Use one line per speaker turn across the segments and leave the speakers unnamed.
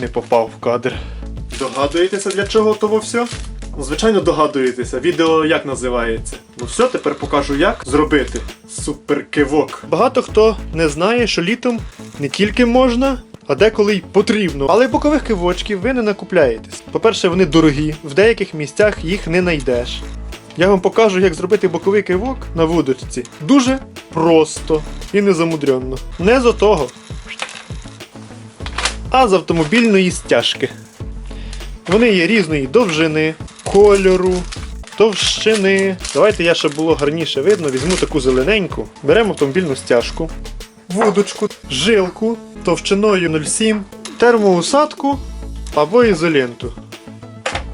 Не попав в кадр. Догадуєтеся, для чого того все? Звичайно, догадуєтеся. Відео як називається? Ну все, тепер покажу, як зробити суперкивок. Багато хто не знає, що літом не тільки можна, а деколи й потрібно. Але бокових кивочків ви не накупляєтесь. По-перше, вони дорогі, в деяких місцях їх не знайдеш. Я вам покажу, як зробити боковий кивок на вудочці. Дуже просто і незамудренно. Не з того, а з автомобільної стяжки. Вони є різної довжини, кольору, товщини. Давайте я, щоб було гарніше видно, візьму таку зелененьку. Беремо автомобільну стяжку, вудочку, жилку товщиною 0,7, термоусадку або ізоленту.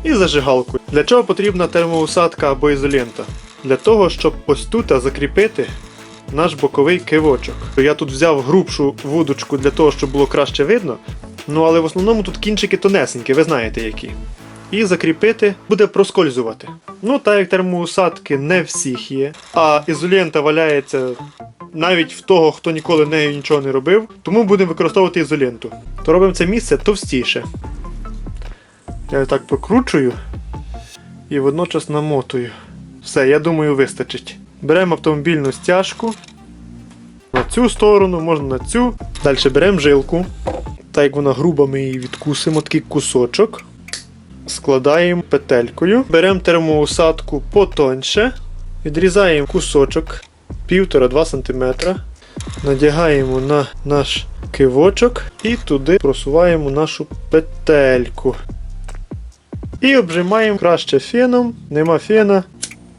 І зажигалку. Для чого потрібна термоусадка або ізолента? Для того, щоб ось тут закріпити наш боковий кивочок. Я тут взяв грубшу вудочку для того, щоб було краще видно. Ну але в основному тут кінчики тонесенькі, ви знаєте які. І закріпити буде проскользувати. Ну, так як термоусадки не всіх є, а ізолента валяється навіть в того, хто ніколи нею нічого не робив, тому будемо використовувати ізоленту. То робимо це місце товстіше. Я так покручую і водночас намотую. Все, я думаю, вистачить. Беремо автомобільну стяжку. На цю сторону, можна на цю. Далі беремо жилку. Так як вона груба, ми її відкусимо, такий кусочок. Складаємо петелькою. Беремо термоусадку потоньше. Відрізаємо кусочок 1,5-2 см. Надягаємо на наш кивочок і туди просуваємо нашу петельку. І обжимаємо краще феном, нема фена,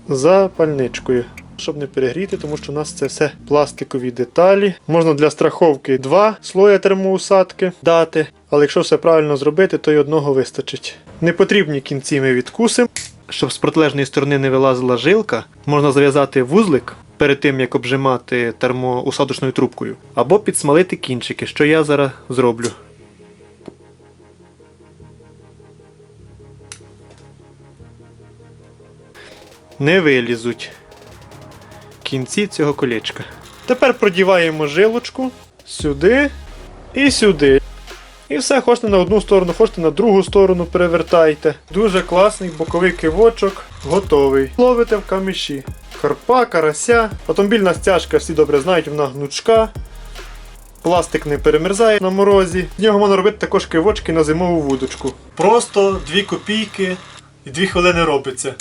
запальничкою. Щоб не перегріти, тому що у нас це все пластикові деталі. Можна для страховки два слоя термоусадки дати, але якщо все правильно зробити, то й одного вистачить. Непотрібні кінці ми відкусимо. Щоб з протилежної сторони не вилазила жилка, можна зав'язати вузлик перед тим, як обжимати термоусадочною трубкою, або підсмалити кінчики, що я зараз зроблю. не вилізуть кінці цього колечка. Тепер продіваємо жилочку сюди і сюди. І все, хочете на одну сторону, хочете на другу сторону перевертайте. Дуже класний боковий кивочок готовий. Ловите в каміші. Карпа, карася. Автомобільна стяжка, всі добре знають, вона гнучка. Пластик не перемерзає на морозі. З нього можна робити також кивочки на зимову вудочку. Просто 2 копійки і 2 хвилини робиться.